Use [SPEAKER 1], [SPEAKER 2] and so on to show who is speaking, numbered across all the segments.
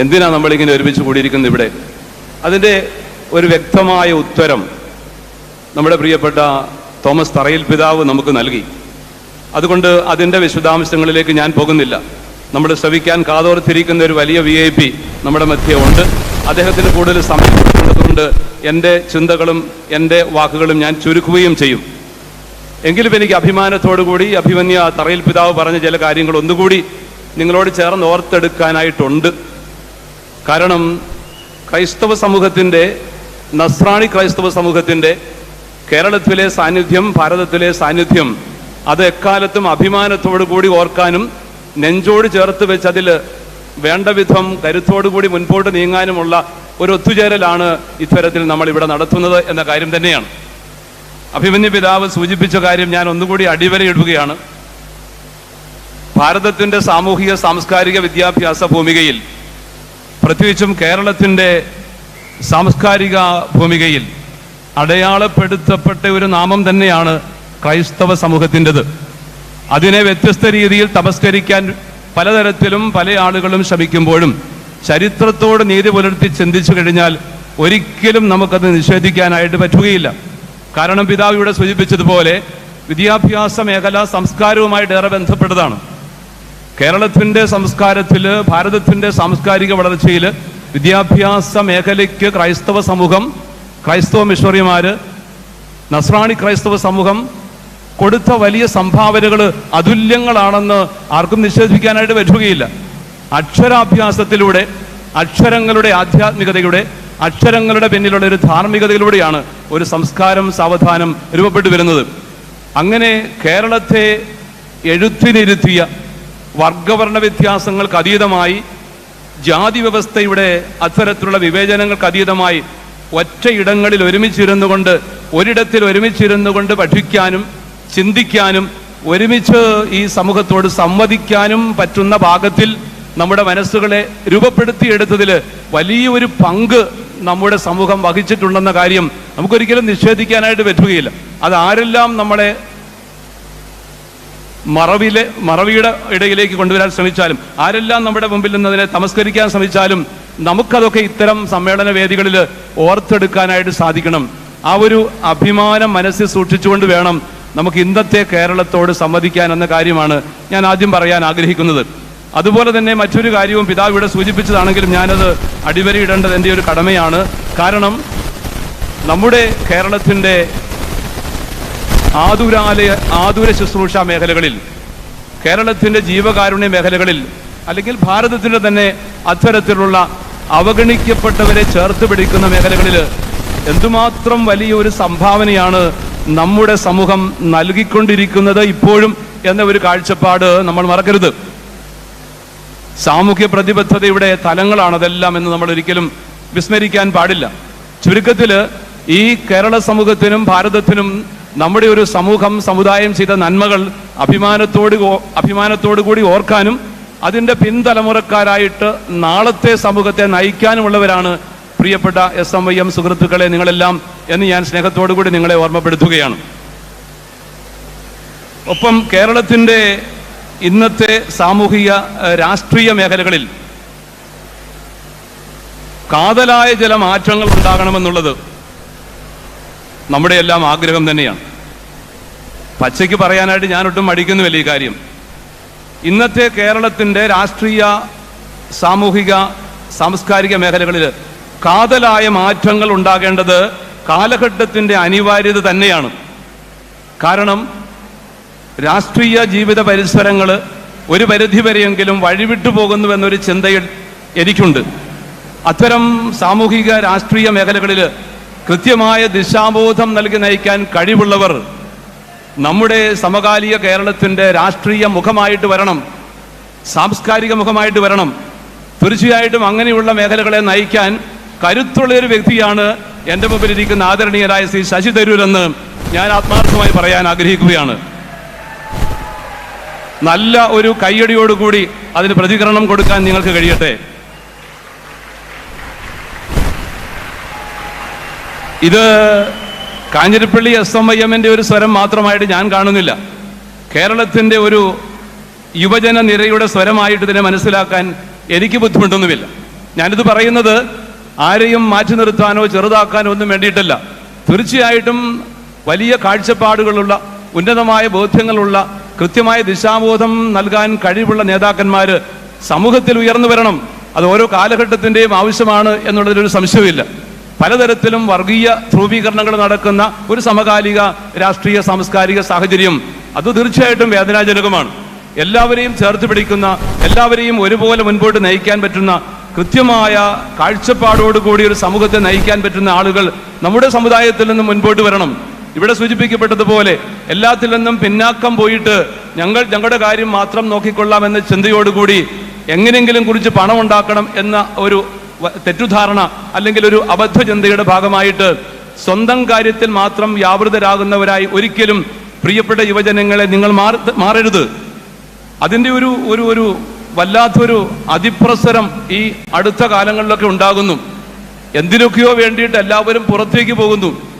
[SPEAKER 1] എന്തിനാ നമ്മളിങ്ങനെ ഒരുമിച്ച് കൂടിയിരിക്കുന്നത് ഇവിടെ? അതിന്റെ ഒരു വ്യക്തമായ ഉത്തരം നമ്മുടെ പ്രിയപ്പെട്ട തോമസ് തറയിൽ പിതാവ് നമുക്ക് നൽകി. അതുകൊണ്ട് അതിന്റെ വിശദാംശങ്ങളിലേക്ക് ഞാൻ പോകുന്നില്ല. നമ്മൾ ശ്രവിക്കാൻ കാതോർത്തിരിക്കുന്ന ഒരു വലിയ വി ഐ പി നമ്മുടെ മധ്യേ ഉണ്ട്. അദ്ദേഹത്തിന് കൂടുതൽ സമയം എന്റെ ചിന്തകളും എന്റെ വാക്കുകളും ഞാൻ ചുരുക്കുകയും ചെയ്യും. എങ്കിലും എനിക്ക് അഭിമാനത്തോടു കൂടി അഭിമന്യ തറയിൽ പിതാവ് പറഞ്ഞ ചില കാര്യങ്ങൾ ഒന്നുകൂടി നിങ്ങളോട് ചേർന്ന് ഓർത്തെടുക്കാനായിട്ടുണ്ട്. കാരണം ക്രൈസ്തവ സമൂഹത്തിന്റെ നസ്രാണി ക്രൈസ്തവ സമൂഹത്തിന്റെ കേരളത്തിലെ സാന്നിധ്യം ഭാരതത്തിലെ സാന്നിധ്യം അത് എക്കാലത്തും അഭിമാനത്തോടു കൂടി ഓർക്കാനും നെഞ്ചോട് ചേർത്ത് വെച്ച് അതിൽ വേണ്ട വിധം കരുത്തോടു കൂടി മുൻപോട്ട് നീങ്ങാനുമുള്ള ഒരു ഒത്തുചേരലാണ് ഇത്തരത്തിൽ നമ്മൾ ഇവിടെ നടത്തുന്നത് എന്ന കാര്യം തന്നെയാണ്. അഭിമന്യ പിതാവ് സൂചിപ്പിച്ച കാര്യം ഞാൻ ഒന്നുകൂടി അടിവരയിടുകയാണ് ഭാരതത്തിന്റെ സാമൂഹിക സാംസ്കാരിക വിദ്യാഭ്യാസ ഭൂമികയിൽ പ്രത്യേകിച്ചും കേരളത്തിന്റെ സാംസ്കാരിക ഭൂമികയിൽ അടയാളപ്പെടുത്തപ്പെട്ട ഒരു നാമം തന്നെയാണ് ക്രൈസ്തവ സമൂഹത്തിന്റെത്. അതിനെ വ്യത്യസ്ത രീതിയിൽ തമസ്കരിക്കാൻ പലതരത്തിലും പല ആളുകളും ശ്രമിക്കുമ്പോഴും ചരിത്രത്തോട് നീതി പുലർത്തി ചിന്തിച്ചു കഴിഞ്ഞാൽ ഒരിക്കലും നമുക്കത് നിഷേധിക്കാനായിട്ട് പറ്റുകയില്ല. കാരണം പിതാവ് ഇവിടെ സൂചിപ്പിച്ചതുപോലെ വിദ്യാഭ്യാസ മേഖല സംസ്കാരവുമായിട്ട് ഏറെ ബന്ധപ്പെട്ടതാണ്. കേരളത്തിന്റെ സംസ്കാരത്തിൽ ഭാരതത്തിന്റെ സാംസ്കാരിക വളർച്ചയിൽ വിദ്യാഭ്യാസ മേഖലയ്ക്ക് ക്രൈസ്തവ സമൂഹം ക്രൈസ്തവ മിഷണറിമാര് നസ്രാണി ക്രൈസ്തവ സമൂഹം കൊടുത്ത വലിയ സംഭാവനകൾ അതുല്യങ്ങളാണെന്ന് ആർക്കും നിഷേധിക്കാനായിട്ട് പറ്റുകയില്ല അക്ഷരാഭ്യാസത്തിലൂടെ അക്ഷരങ്ങളുടെ ആധ്യാത്മികതയുടെ അക്ഷരങ്ങളുടെ പിന്നിലുള്ള ഒരു ധാർമ്മികതയിലൂടെയാണ് ഒരു സംസ്കാരം സാവധാനം രൂപപ്പെട്ടു വരുന്നത്. അങ്ങനെ കേരളത്തെ എഴുത്തിനിരുത്തിയ വർഗവർണ വ്യത്യാസങ്ങൾക്ക് അതീതമായി ജാതി വ്യവസ്ഥയുടെ അത്തരത്തിലുള്ള വിവേചനങ്ങൾക്ക് അതീതമായി ഒറ്റയിടങ്ങളിൽ ഒരുമിച്ചിരുന്നു കൊണ്ട് ഒരിടത്തിൽ ഒരുമിച്ചിരുന്നു കൊണ്ട് പഠിക്കാനും ചിന്തിക്കാനും ഒരുമിച്ച് ഈ സമൂഹത്തോട് സംവദിക്കാനും പറ്റുന്ന ഭാഗത്തിൽ നമ്മുടെ മനസ്സുകളെ രൂപപ്പെടുത്തിയെടുത്തതിൽ വലിയൊരു പങ്ക് നമ്മുടെ സമൂഹം വഹിച്ചിട്ടുണ്ടെന്ന കാര്യം നമുക്കൊരിക്കലും നിഷേധിക്കാനായിട്ട് പറ്റുകയില്ല. അത് ആരെല്ലാം നമ്മളെ മറവിലെ മറവിയുടെ ഇടയിലേക്ക് കൊണ്ടുവരാൻ ശ്രമിച്ചാലും ആരെല്ലാം നമ്മുടെ മുമ്പിൽ നിന്നതിനെ തമസ്കരിക്കാൻ ശ്രമിച്ചാലും നമുക്കതൊക്കെ ഇത്തരം സമ്മേളന വേദികളിൽ ഓർത്തെടുക്കാനായിട്ട് സാധിക്കണം. ആ ഒരു അഭിമാനം മനസ്സിൽ സൂക്ഷിച്ചുകൊണ്ട് വേണം നമുക്ക് ഇന്നത്തെ കേരളത്തോട് സംവദിക്കാൻ എന്ന കാര്യമാണ് ഞാൻ ആദ്യം പറയാൻ ആഗ്രഹിക്കുന്നത്. അതുപോലെ തന്നെ മറ്റൊരു കാര്യവും പിതാവ് ഇവിടെ സൂചിപ്പിച്ചതാണെങ്കിലും ഞാനത് അടിവരയിടേണ്ടത് എന്റെ ഒരു കടമയാണ്. കാരണം നമ്മുടെ കേരളത്തിന്റെ ആതുരാലയ ആതുര ശുശ്രൂഷ മേഖലകളിൽ കേരളത്തിന്റെ ജീവകാരുണ്യ മേഖലകളിൽ അല്ലെങ്കിൽ ഭാരതത്തിന്റെ തന്നെ അത്തരത്തിലുള്ള അവഗണിക്കപ്പെട്ടവരെ ചേർത്ത് പിടിക്കുന്ന മേഖലകളിൽ എന്തുമാത്രം വലിയൊരു സംഭാവനയാണ് നമ്മുടെ സമൂഹം നൽകിക്കൊണ്ടിരിക്കുന്നത് ഇപ്പോഴും എന്ന ഒരു കാഴ്ചപ്പാട് നമ്മൾ മറക്കരുത്. സാമൂഹ്യ പ്രതിബദ്ധതയുടെ തലങ്ങളാണ് അതെല്ലാം എന്ന് നമ്മൾ ഒരിക്കലും വിസ്മരിക്കാൻ പാടില്ല. ചുരുക്കത്തിൽ ഈ കേരള സമൂഹത്തിനും ഭാരതത്തിനും നമ്മുടെ ഒരു സമൂഹം സമുദായം ചെയ്ത നന്മകൾ അഭിമാനത്തോട് അഭിമാനത്തോടു കൂടി ഓർക്കാനും അതിന്റെ പിൻതലമുറക്കാരായിട്ട് നാളത്തെ സമൂഹത്തെ നയിക്കാനുമുള്ളവരാണ് പ്രിയപ്പെട്ട എസ് എം വൈ എം സുഹൃത്തുക്കളെ നിങ്ങളെല്ലാം എന്ന് ഞാൻ സ്നേഹത്തോടു കൂടി നിങ്ങളെ ഓർമ്മപ്പെടുത്തുകയാണ്. ഒപ്പം കേരളത്തിന്റെ ഇന്നത്തെ സാമൂഹിക രാഷ്ട്രീയ മേഖലകളിൽ കാതലായ ചില മാറ്റങ്ങൾ ഉണ്ടാകണമെന്നുള്ളത് നമ്മുടെ എല്ലാം ആഗ്രഹം തന്നെയാണ്. പച്ചയ്ക്ക് പറയാനായിട്ട് ഞാൻ ഒട്ടും മടിക്കുന്നുമില്ല ഈ കാര്യം. ഇന്നത്തെ കേരളത്തിന്റെ രാഷ്ട്രീയ സാമൂഹിക സാംസ്കാരിക മേഖലകളിൽ കാതലായ മാറ്റങ്ങൾ ഉണ്ടാകേണ്ടത് കാലഘട്ടത്തിന്റെ അനിവാര്യത തന്നെയാണ്. കാരണം രാഷ്ട്രീയ ജീവിത പരിസരങ്ങൾ ഒരു പരിധിവരെയെങ്കിലും വഴിവിട്ടു പോകുന്നുവെന്നൊരു ചിന്തയിൽ എനിക്കുണ്ട്. അത്തരം സാമൂഹിക രാഷ്ട്രീയ മേഖലകളിൽ കൃത്യമായ ദിശാബോധം നൽകി നയിക്കാൻ കഴിവുള്ളവർ നമ്മുടെ സമകാലിക കേരളത്തിന്റെ രാഷ്ട്രീയ മുഖമായിട്ട് വരണം സാംസ്കാരിക മുഖമായിട്ട് വരണം. തീർച്ചയായിട്ടും അങ്ങനെയുള്ള മേഖലകളെ നയിക്കാൻ കരുത്തുള്ള ഒരു വ്യക്തിയാണ് എന്റെ മുമ്പിലിരിക്കുന്ന ആദരണീയരായ ശ്രീ ശശി തരൂരെന്ന് ഞാൻ ആത്മാർത്ഥമായി പറയാൻ ആഗ്രഹിക്കുകയാണ്. നല്ല ഒരു കയ്യടിയോടുകൂടി അതിന് പ്രതികരണം കൊടുക്കാൻ നിങ്ങൾക്ക് കഴിയട്ടെ. ഇത് കാഞ്ഞിരപ്പള്ളി എസ് എം ഐ ഒരു സ്വരം മാത്രമായിട്ട് ഞാൻ കാണുന്നില്ല. കേരളത്തിന്റെ ഒരു യുവജന നിരയുടെ സ്വരമായിട്ട് ഇതിനെ മനസ്സിലാക്കാൻ എനിക്ക് ബുദ്ധിമുട്ടൊന്നുമില്ല. ഞാനിത് പറയുന്നത് ആരെയും മാറ്റി നിർത്താനോ ചെറുതാക്കാനോ ഒന്നും വേണ്ടിയിട്ടല്ല. തീർച്ചയായിട്ടും വലിയ കാഴ്ചപ്പാടുകളുള്ള ഉന്നതമായ ബോധ്യങ്ങളുള്ള കൃത്യമായ ദിശാബോധം നൽകാൻ കഴിവുള്ള നേതാക്കന്മാർ സമൂഹത്തിൽ ഉയർന്നു വരണം. അത് ഓരോ കാലഘട്ടത്തിന്റെയും ആവശ്യമാണ് എന്നുള്ളതിലൊരു സംശയമില്ല പലതരത്തിലും വർഗീയ ധ്രുവീകരണങ്ങൾ നടക്കുന്ന ഒരു സമകാലിക രാഷ്ട്രീയ സാംസ്കാരിക സാഹചര്യം. അത് തീർച്ചയായിട്ടും വേദനാജനകമാണ്. എല്ലാവരെയും ചേർത്ത് പിടിക്കുന്ന എല്ലാവരെയും ഒരുപോലെ മുൻപോട്ട് നയിക്കാൻ പറ്റുന്ന കൃത്യമായ കാഴ്ചപ്പാടോടുകൂടി ഒരു സമൂഹത്തെ നയിക്കാൻ പറ്റുന്ന ആളുകൾ നമ്മുടെ സമുദായത്തിൽ നിന്ന് മുൻപോട്ട് വരണം. ഇവിടെ സൂചിപ്പിക്കപ്പെട്ടതുപോലെ എല്ലാത്തിൽ നിന്നും പിന്നാക്കം പോയിട്ട് ഞങ്ങൾ ഞങ്ങളുടെ കാര്യം മാത്രം നോക്കിക്കൊള്ളാം എന്ന ചിന്തയോടുകൂടി എങ്ങനെയെങ്കിലും കുറിച്ച് പണം ഉണ്ടാക്കണം എന്ന ഒരു തെറ്റുധാരണ അല്ലെങ്കിൽ ഒരു അബദ്ധചിന്തയുടെ ഭാഗമായിട്ട് സ്വന്തം കാര്യത്തിൽ മാത്രം വ്യാപൃതരാകുന്നവരായി ഒരിക്കലും പ്രിയപ്പെട്ട യുവജനങ്ങളെ നിങ്ങൾ മാറ- മാറരുത്. അതിന്റെ ഒരു ഒരു ഒരു വല്ലാത്തൊരു അതിപ്രസരം ഈ അടുത്ത കാലങ്ങളിലൊക്കെ ഉണ്ടാകുന്നു. എന്തിനൊക്കെയോ വേണ്ടിയിട്ട് എല്ലാവരും പുറത്തേക്ക് പോകുന്നു.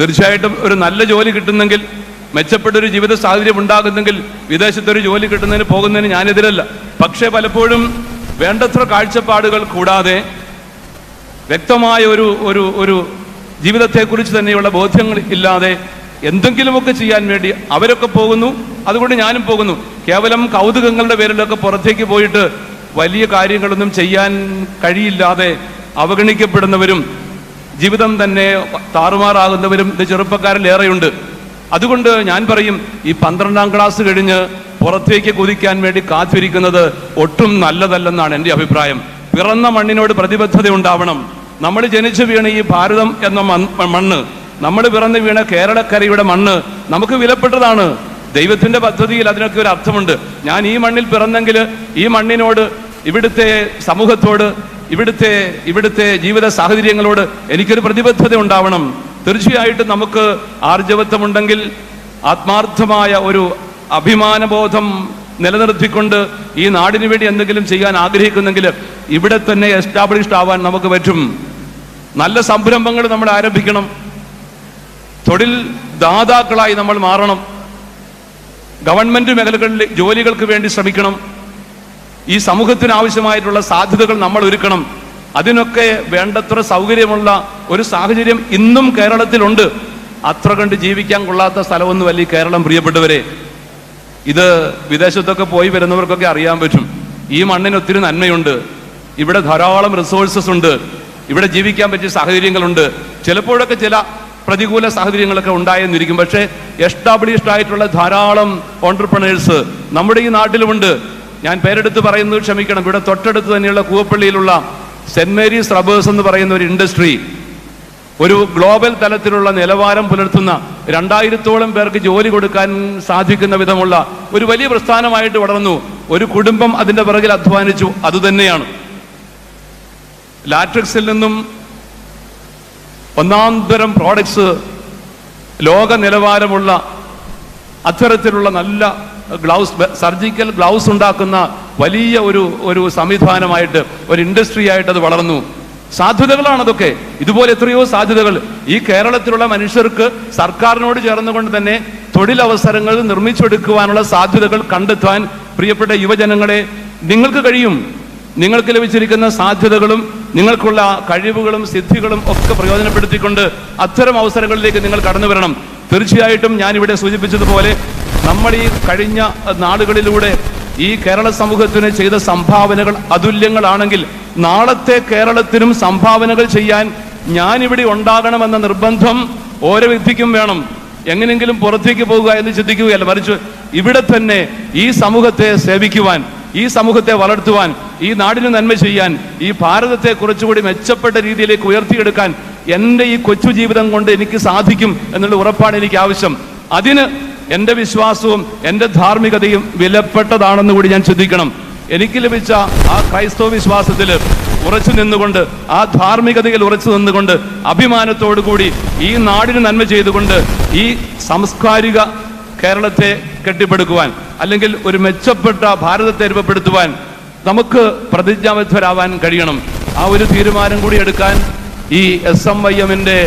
[SPEAKER 1] തീർച്ചയായിട്ടും ഒരു നല്ല ജോലി കിട്ടുന്നെങ്കിൽ മെച്ചപ്പെട്ട ഒരു ജീവിത സാഹചര്യം ഉണ്ടാകുന്നെങ്കിൽ വിദേശത്തൊരു ജോലി കിട്ടുന്നതിന് പോകുന്നതിന് ഞാനെതിരല്ല. പക്ഷേ പലപ്പോഴും വേണ്ടത്ര കാഴ്ചപ്പാടുകൾ കൂടാതെ വ്യക്തമായ ഒരു ഒരു ഒരു ജീവിതത്തെക്കുറിച്ച് തന്നെയുള്ള ബോധ്യങ്ങൾ ഇല്ലാതെ എന്തെങ്കിലുമൊക്കെ ചെയ്യാൻ വേണ്ടി അവരൊക്കെ പോകുന്നു. അതുകൊണ്ട് ഞാനും പോകുന്നു. കേവലം കൗതുകങ്ങളുടെ പേരിലൊക്കെ പുറത്തേക്ക് പോയിട്ട് വലിയ കാര്യങ്ങളൊന്നും ചെയ്യാൻ കഴിയില്ലാതെ അവഗണിക്കപ്പെടുന്നവരും ജീവിതം തന്നെ താറുമാറാകുന്നവരും ഏറെയുണ്ട് അതുകൊണ്ട് ഞാൻ പറയും ഈ പന്ത്രണ്ടാം ക്ലാസ് കഴിഞ്ഞ് പുറത്തേക്ക് കുതിക്കാൻ വേണ്ടി കാത്തിരിക്കുന്നത് ഒട്ടും നല്ലതല്ലെന്നാണ് എന്റെ അഭിപ്രായം. പിറന്ന മണ്ണിനോട് പ്രതിബദ്ധത ഉണ്ടാവണം. നമ്മൾ ജനിച്ചു വീണ ഈ ഭാരതം എന്ന മണ്ണ് നമ്മൾ പിറന്നു വീണ കേരളക്കരയുടെ മണ്ണ് നമുക്ക് വിലപ്പെട്ടതാണ്. ദൈവത്തിന്റെ പദ്ധതിയിൽ അതിനൊക്കെ ഒരു അർത്ഥമുണ്ട്. ഞാൻ ഈ മണ്ണിൽ പിറന്നെങ്കിൽ ഈ മണ്ണിനോട് ഇവിടുത്തെ സമൂഹത്തോട് ഇവിടുത്തെ ഇവിടുത്തെ ജീവിത സാഹചര്യങ്ങളോട് എനിക്കൊരു പ്രതിബദ്ധത ഉണ്ടാവണം. തീർച്ചയായിട്ടും നമുക്ക് ആർജവത്വമുണ്ടെങ്കിൽ ആത്മാർത്ഥമായ ഒരു അഭിമാനബോധം നിലനിർത്തിക്കൊണ്ട് ഈ നാടിന് വേണ്ടി എന്തെങ്കിലും ചെയ്യാൻ ആഗ്രഹിക്കുന്നെങ്കിൽ ഇവിടെ തന്നെ എസ്റ്റാബ്ലിഷ്ഡ് ആവാൻ നമുക്ക് പറ്റും. നല്ല സംരംഭങ്ങൾ നമ്മൾ ആരംഭിക്കണം. തൊഴിൽ ദാതാക്കളായി നമ്മൾ മാറണം. ഗവൺമെന്റ് മേഖലകളിൽ ജോലികൾക്ക് വേണ്ടി ശ്രമിക്കണം. ഈ സമൂഹത്തിന് ആവശ്യമായിട്ടുള്ള സാധ്യതകൾ നമ്മൾ ഒരുക്കണം. അതിനൊക്കെ വേണ്ടത്ര സൗകര്യമുള്ള ഒരു സാഹചര്യം ഇന്നും കേരളത്തിലുണ്ട്. അത്ര കണ്ട് ജീവിക്കാൻ കൊള്ളാത്ത സ്ഥലമൊന്നുമല്ല ഈ കേരളം പ്രിയപ്പെട്ടവരെ. ഇത് വിദേശത്തൊക്കെ പോയി വരുന്നവർക്കൊക്കെ അറിയാൻ പറ്റും. ഈ മണ്ണിന് ഒത്തിരി നന്മയുണ്ട്. ഇവിടെ ധാരാളം റിസോഴ്സസ് ഉണ്ട്. ഇവിടെ ജീവിക്കാൻ പറ്റിയ സാഹചര്യങ്ങളുണ്ട്. ചിലപ്പോഴൊക്കെ ചില പ്രതികൂല സാഹചര്യങ്ങളൊക്കെ ഉണ്ടായെന്നിരിക്കും. പക്ഷേ എസ്റ്റാബ്ലിഷ്ഡ് ആയിട്ടുള്ള ധാരാളം ഓണ്ടർപ്രണേഴ്സ് നമ്മുടെ ഈ നാട്ടിലുമുണ്ട്. ഞാൻ പേരെടുത്ത് പറയുന്നത് ക്ഷമിക്കണം. ഇവിടെ തൊട്ടടുത്ത് തന്നെയുള്ള കൂവപ്പള്ളിയിലുള്ള സെന്റ് മേരീസ് റബേഴ്സ് എന്ന് പറയുന്ന ഒരു ഇൻഡസ്ട്രി ഒരു ഗ്ലോബൽ തലത്തിലുള്ള നിലവാരം പുലർത്തുന്ന രണ്ടായിരത്തോളം പേർക്ക് ജോലി കൊടുക്കാൻ സാധിക്കുന്ന വിധമുള്ള ഒരു വലിയ പ്രസ്ഥാനമായിട്ട് വളർന്നു. ഒരു കുടുംബം അതിന്റെ പിറകിൽ അധ്വാനിച്ചു. അതുതന്നെയാണ്. ലാട്രിക്സിൽ നിന്നും ഒന്നാം തരം പ്രോഡക്ട്സ് ലോക നിലവാരമുള്ള അത്തരത്തിലുള്ള നല്ല ഗ്ലൗസ് സർജിക്കൽ ഗ്ലൗസ് ഉണ്ടാക്കുന്ന വലിയ ഒരു ഒരു സംവിധാനമായിട്ട് ഒരു ഇൻഡസ്ട്രി ആയിട്ട് അത് വളർന്നു. സാധ്യതകളാണ് അതൊക്കെ. ഇതുപോലെ എത്രയോ സാധ്യതകൾ. ഈ കേരളത്തിലുള്ള മനുഷ്യർക്ക് സർക്കാരിനോട് ചേർന്നുകൊണ്ട് തന്നെ തൊഴിലവസരങ്ങൾ നിർമ്മിച്ചെടുക്കുവാനുള്ള സാധ്യതകൾ കണ്ടെത്താൻ പ്രിയപ്പെട്ട യുവജനങ്ങളെ നിങ്ങൾക്ക് കഴിയും. നിങ്ങൾക്ക് ലഭിച്ചിരിക്കുന്ന സാധ്യതകളും നിങ്ങൾക്കുള്ള കഴിവുകളും സിദ്ധികളും ഒക്കെ പ്രയോജനപ്പെടുത്തിക്കൊണ്ട് അത്തരം അവസരങ്ങളിലേക്ക് നിങ്ങൾ കടന്നു വരണം. തീർച്ചയായിട്ടും ഞാനിവിടെ സൂചിപ്പിച്ചതുപോലെ നമ്മൾ ഈ കഴിഞ്ഞ നാളുകളിലൂടെ ഈ കേരള സമൂഹത്തിന് ചെയ്ത സംഭാവനകൾ അതുല്യങ്ങളാണെങ്കിൽ നാളത്തെ കേരളത്തിനും സംഭാവനകൾ ചെയ്യാൻ ഞാനിവിടെ ഉണ്ടാകണമെന്ന നിർബന്ധം ഓരോ വ്യക്തിക്കും വേണം. എങ്ങനെങ്കിലും പുറത്തേക്ക് പോകുക എന്ന് ചിന്തിക്കുകയല്ല. മറിച്ച് ഇവിടെ തന്നെ ഈ സമൂഹത്തെ സേവിക്കുവാൻ ഈ സമൂഹത്തെ വളർത്തുവാൻ ഈ നാടിന് നന്മ ചെയ്യാൻ ഈ ഭാരതത്തെ കുറച്ചുകൂടി മെച്ചപ്പെട്ട രീതിയിലേക്ക് ഉയർത്തിയെടുക്കാൻ എന്റെ ഈ കൊച്ചു ജീവിതം കൊണ്ട് എനിക്ക് സാധിക്കും എന്നുള്ള ഉറപ്പാണ് എനിക്ക് ആവശ്യം. അതിന് എന്റെ വിശ്വാസവും എന്റെ ധാർമ്മികതയും വിലപ്പെട്ടതാണെന്ന് കൂടി ഞാൻ ചിന്തിക്കണം. എനിക്ക് ലഭിച്ച ആ ക്രൈസ്തവ വിശ്വാസത്തിൽ ഉറച്ചു നിന്നുകൊണ്ട് ആ ധാർമ്മികതയിൽ ഉറച്ചു നിന്നുകൊണ്ട് അഭിമാനത്തോടു കൂടി ഈ നാടിന് നന്മ ചെയ്തുകൊണ്ട് ഈ സാംസ്കാരിക കേരളത്തെ കെട്ടിപ്പടുക്കുവാൻ അല്ലെങ്കിൽ ഒരു മെച്ചപ്പെട്ട ഭാരതത്തെ രൂപപ്പെടുത്തുവാൻ നമുക്ക് പ്രതിജ്ഞാബദ്ധരാവാൻ കഴിയണം. ആ ഒരു തീരുമാനം കൂടി എടുക്കാൻ ഈ എസ് എം വൈ എമ്മിന്റെ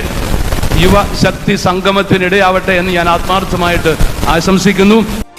[SPEAKER 1] യുവശക്തി സംഗമത്തിനിടയാവട്ടെ എന്ന് ഞാൻ ആത്മാർത്ഥമായിട്ട് ആശംസിക്കുന്നു.